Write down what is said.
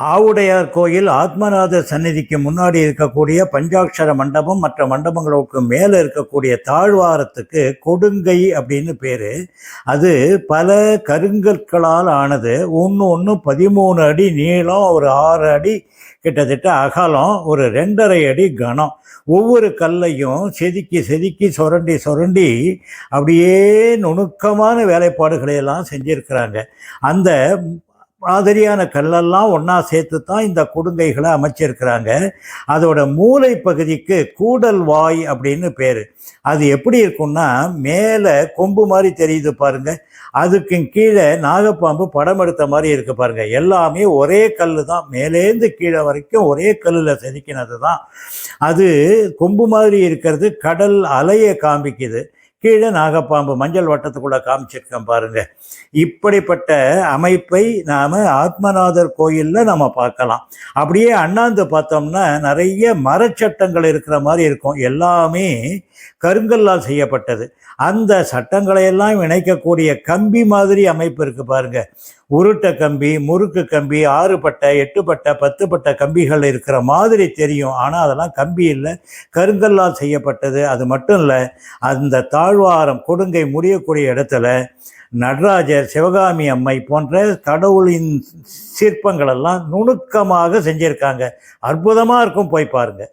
ஆவுடையார் கோயில் ஆத்மநாத சந்நிதிக்கு முன்னாடி இருக்கக்கூடிய பஞ்சாட்சர மண்டபம் மற்ற மண்டபங்களுக்கு மேலே இருக்கக்கூடிய தாழ்வாரத்துக்கு கொடுங்கை அப்படின்னு பேர். அது பல கருங்கற்களால் ஆனது. ஒன்று ஒன்று பதிமூணு அடி நீளம் ஒரு ஆறு அடி கிட்டத்தட்ட அகலம் ஒரு ரெண்டரை அடி கனம் ஒவ்வொரு கல்லையும் செதுக்கி செதுக்கி சுரண்டி சுரண்டி அப்படியே நுணுக்கமான வேலைப்பாடுகளை எல்லாம் அந்த மாதிரியான கல்லெல்லாம் ஒன்றா சேர்த்து தான் இந்த கொடுங்கைகளை அமைச்சிருக்கிறாங்க. அதோட மூளை பகுதிக்கு கூடல் வாய் அப்படின்னு பேர். அது எப்படி இருக்கும்னா மேலே கொம்பு மாதிரி தெரியுது பாருங்க. அதுக்கு கீழே நாகப்பாம்பு படம் எடுத்த மாதிரி இருக்கு பாருங்க. எல்லாமே ஒரே கல் தான். மேலேந்து கீழே வரைக்கும் ஒரே கல்லில் செதுக்கினது தான் அது கொம்பு மாதிரி இருக்கிறது கடல் அலையை காமிக்குது. கீழே நாகப்பாம்பு மஞ்சள் வட்டத்துக்குள்ள காமிச்சிருக்கேன் பாருங்க. இப்படிப்பட்ட அமைப்பை நாம் ஆத்மநாதர் கோயிலில் நம்ம பார்க்கலாம். அப்படியே அண்ணாந்து பார்த்தோம்னா நிறைய மரச்சட்டங்கள் இருக்கிற மாதிரி இருக்கும். எல்லாமே கருங்கல்லால் செய்யப்பட்டது. அந்த சட்டங்களையெல்லாம் இணைக்கக்கூடிய கம்பி மாதிரி அமைப்பு இருக்குது பாருங்க. உருட்ட கம்பி முறுக்கு கம்பி ஆறு பட்டை எட்டு பட்டை பத்து பட்டை கம்பிகள் இருக்கிற மாதிரி தெரியும். ஆனால் அதெல்லாம் கம்பி இல்லை. கருங்கல்லால் செய்யப்பட்டது. அது மட்டும் இல்லை அந்த தா தாழ்வாரம் கொடுங்கை முடியக்கூடிய இடத்துல நடராஜர் சிவகாமி அம்மை போன்ற கடவுளின் சிற்பங்களெல்லாம் நுணுக்கமாக செஞ்சிருக்காங்க. அற்புதமாக இருக்கும் போய் பாருங்கள்